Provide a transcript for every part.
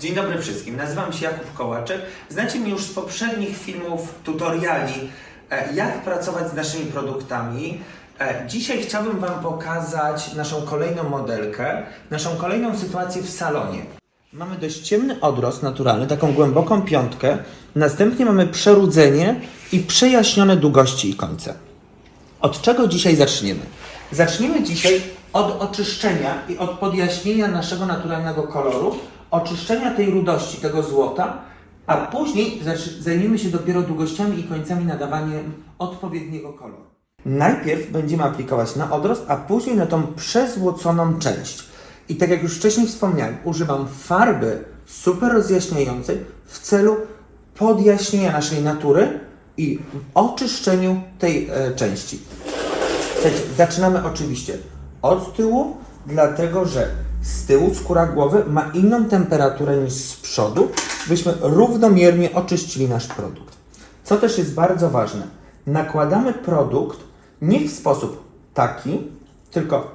Dzień dobry wszystkim, nazywam się Jakub Kołaczek. Znacie mnie już z poprzednich filmów, tutoriali, e, jak pracować z naszymi produktami. E, Dzisiaj chciałbym Wam pokazać naszą kolejną modelkę, naszą kolejną sytuację w salonie. Mamy dość ciemny odrost naturalny, taką głęboką piątkę. Następnie mamy przerudzenie i przejaśnione długości i końce. Od czego dzisiaj zaczniemy? Zaczniemy dzisiaj od oczyszczenia i od podjaśnienia naszego naturalnego koloru, oczyszczenia tej rudości, tego złota, a później zajmiemy się dopiero długościami i końcami nadawaniem odpowiedniego koloru. Najpierw będziemy aplikować na odrost, a później na tą przezłoconą część. I tak jak już wcześniej wspomniałem, używam farby super rozjaśniającej w celu podjaśnienia naszej natury i oczyszczeniu tej e, części. Słuchajcie, zaczynamy oczywiście od tyłu, dlatego że z tyłu skóra głowy ma inną temperaturę niż z przodu, byśmy równomiernie oczyścili nasz produkt. Co też jest bardzo ważne, nakładamy produkt nie w sposób taki, tylko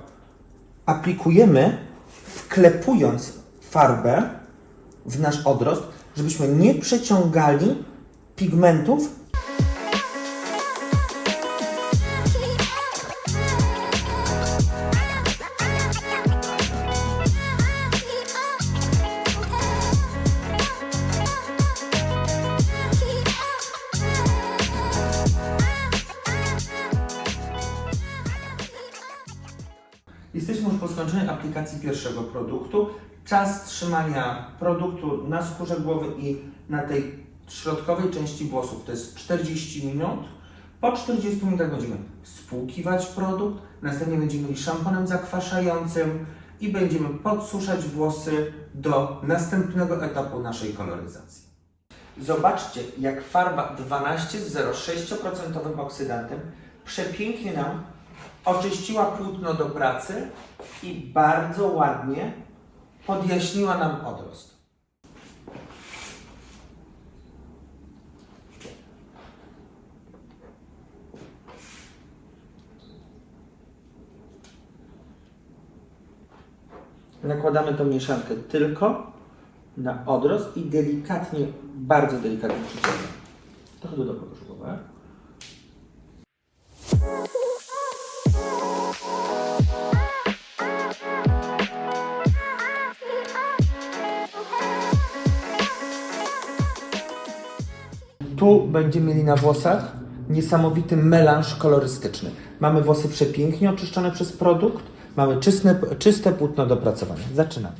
aplikujemy wklepując farbę w nasz odrost, żebyśmy nie przeciągali pigmentów Jesteśmy już po skończonej aplikacji pierwszego produktu. Czas trzymania produktu na skórze głowy i na tej środkowej części włosów to jest 40 minut. Po 40 minutach będziemy spłukiwać produkt, następnie będziemy mieli szamponem zakwaszającym i będziemy podsuszać włosy do następnego etapu naszej koloryzacji. Zobaczcie, jak farba 12 z 0,6% oksydantem przepięknie nam oczyściła płótno do pracy i bardzo ładnie podjaśniła nam odrost. Nakładamy tą mieszankę tylko na odrost i delikatnie, bardzo delikatnie przyciągamy. Trochę do dołu Tu będziemy mieli na włosach niesamowity melanż kolorystyczny. Mamy włosy przepięknie oczyszczone przez produkt, mamy czyste, czyste płótno do pracowania. Zaczynamy.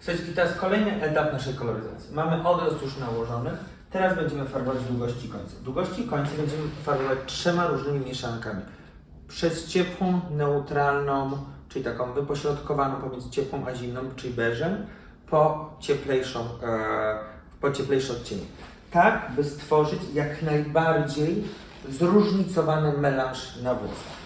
Słuchajcie, i teraz kolejny etap naszej koloryzacji. Mamy odrost już nałożony, teraz będziemy farbować długości końca. Długości końca będziemy farbować trzema różnymi mieszankami. Przez ciepłą, neutralną, czyli taką wypośrodkowaną pomiędzy ciepłą a zimną, czyli beżem, po cieplejszą, e, po cieplejszy odcień. Tak, by stworzyć jak najbardziej zróżnicowany melanż na włosach.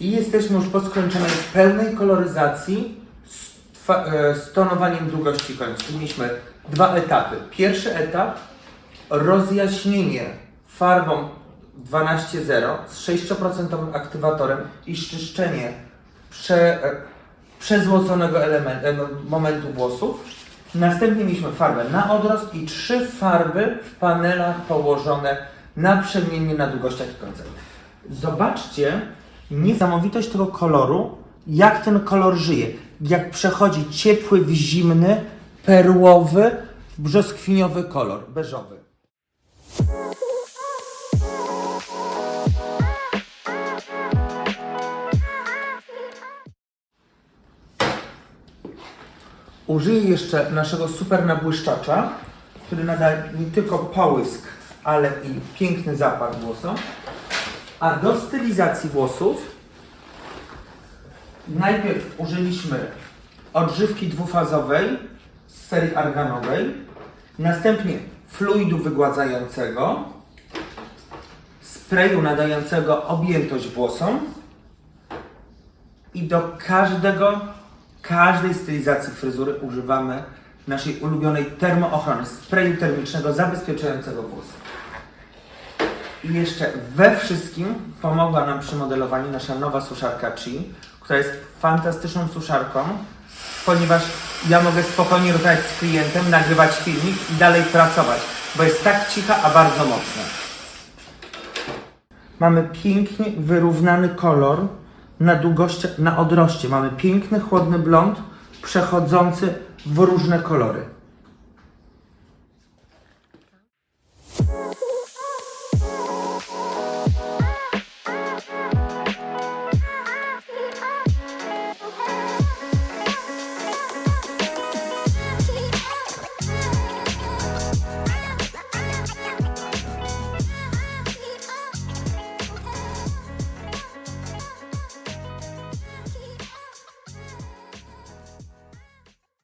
I jesteśmy już po skończonej pełnej koloryzacji twa- e, długości końca. Mieliśmy dwa etapy. Pierwszy etap rozjaśnienie farbą 12.0 z 6% aktywatorem i szczyszczenie prze, e, przezłoconego element, e, momentu włosów. Następnie mieliśmy farbę na odrost i trzy farby w panelach położone naprzemiennie na długościach i końcach. Zobaczcie niesamowitość tego koloru, jak ten kolor żyje. Jak przechodzi ciepły w zimny, perłowy, brzoskwiniowy kolor, beżowy. Użyję jeszcze naszego super nabłyszczacza, który nada nie tylko połysk, ale i piękny zapach włosom. A do stylizacji włosów najpierw użyliśmy odżywki dwufazowej z serii arganowej, następnie fluidu wygładzającego, sprayu nadającego objętość włosom i do każdego każdej stylizacji fryzury używamy naszej ulubionej termoochrony, sprayu termicznego zabezpieczającego włosy. I jeszcze we wszystkim pomogła nam przy modelowaniu nasza nowa suszarka Chi, która jest fantastyczną suszarką, ponieważ ja mogę spokojnie rozmawiać z klientem, nagrywać filmik i dalej pracować, bo jest tak cicha, a bardzo mocna. Mamy pięknie wyrównany kolor na długości, na odroście. Mamy piękny, chłodny blond, przechodzący w różne kolory.